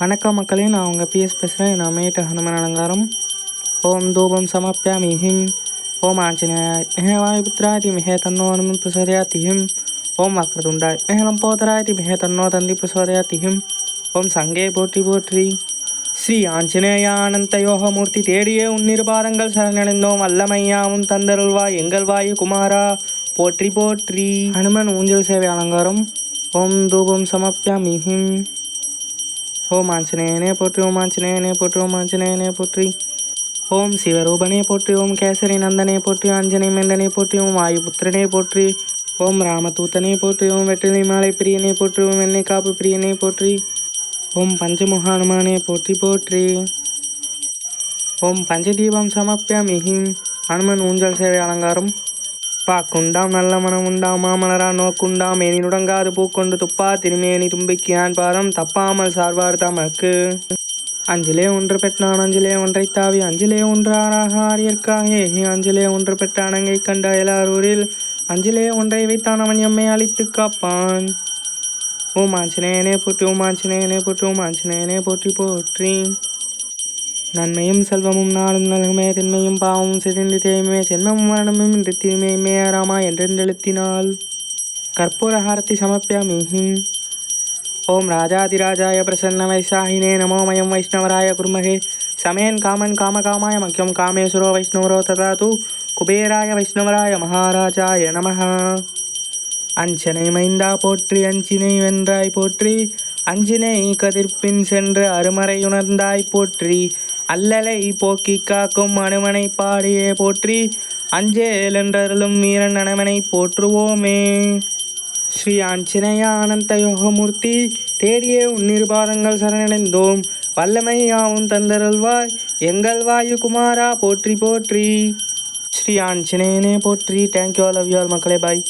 வணக்கம் மக்களே நான் உங்கள் பிஎஸ் பேசுகிறேன் நான் மேட்ட ஹனுமன் அலங்காரம். ஓம் தூபம் சமப்பியாமி ஹிம் ஓம் ஆஞ்சநேய வாயுபுத்திராதி மிக தன்னோ ஹனுமன் பிரசோதயாதி ஹிம் ஓம் வக்ரதுண்டாய் மேலம் போதராதி மிக தன்னோ தந்தி பிரசோதயாதி ஹிம் ஓம் சங்கே போற்றி போற்றி. ஸ்ரீ ஆஞ்சநேயானந்த யோகமூர்த்தி தேடியே உன்னிருபாதங்கள் சரணடைந்தோம். வல்லமையாவும் தந்தருள்வாய் எங்கள் வாயு குமாரா. போற்றி போற்றி. ஹனுமன் ஊஞ்சல் சேவை அலங்காரம். ஓம் தூபம் சமப்பியாமி ஹிம் ஓம் ஆஞ்சநேயனே போற்றி ஓம் ஆஞ்சநேயனே போற்றி ஓம் ஆஞ்சநேயனே போற்றி. ஓம் சிவரூபனே போற்றி ஓம் கேசரி நந்தனே போற்றி ஆஞ்சனை மெந்தனே போற்றி ஓம் வாயுபுத்திரனே போற்றி. ஓம் ராமதூத்தனே போற்றி ஓம் வெற்றிலை மாலை பிரியனே போற்றி ஓம் எண்ணெய் காப்பு பிரியனே போற்றி. ஓம் பஞ்சமுகானுமானே போற்றி போற்றி. ஓம் பஞ்சதீபம் சமப்பியாமி ஹிம் ஹனுமன் ஊஞ்சல் சேவை அலங்காரம். பாக்குண்டாம் நல்ல மனம் உண்டாம் மாமலரா நோக்குண்டாம் மேனி நுடங்காது பூக்கொண்டு துப்பா திருமேனி தும்பிக்கியான் பாதம் தப்பாமல் சார்வார் தமக்கு. அஞ்சிலே ஒன்று பெற்றான் அஞ்சிலே ஒன்றை தாவி அஞ்சிலே ஒன்றாராக ஆரியற்காகே அஞ்சிலே ஒன்று பெற்ற அணங்கை கண்ட எல்லாரூரில் அஞ்சிலே ஒன்றை வைத்தான் அவன் எம்மை அழித்து காப்பான். ஓம் ஆஞ்சநேயனே போற்றி ஓம் ஆஞ்சநேயனே போற்றி ஓம் ஆஞ்சநேயனே போற்றி போற்றி. நன்மையும் செல்வமும் நாளும் நலகுமே தின்மையும் பாவமும் சிதைந்து தேய்மே சென்மமும் மரணமும் இன்று தீமையுமே ராமா என்றெழுத்தினாள் கற்பூர ஹாரதி ஓம் ராஜாதிராஜாய பிரசன்ன வைசாகினே நமோ மயம் வைஷ்ணவராய குருமகே. சமேன் காமன் காமகாமாய மக்கியம் காமேஸ்வரோ வைஷ்ணவரோ ததா தூ குபேராய வைஷ்ணவராய மகாராஜாய நமः அஞ்சனை மைந்தா போற்றி அஞ்சினை வென்றாய் போற்றி. அஞ்சினை கதிர்ப்பின் சென்று அருமறையுணர்ந்தாய் போற்றி. அல்லலை போக்கி காக்கும் அனுமனை பாடியே போற்றி அஞ்சேல் என்றருளும் வீரன் அனுமனை போற்றுவோமே. ஸ்ரீ ஆஞ்சநேய ஆனந்த யோகமூர்த்தி தேடியே உன்னிருபாதங்கள் சரணடைந்தோம். வல்லமையாவும் தந்தருள்வாய் எங்கள் வாயு குமாரா போற்றி போற்றி. ஸ்ரீ ஆஞ்சநேயனே போற்றி. தேங்க்யூ ஆல் யூ ஆல் மக்களே பாய்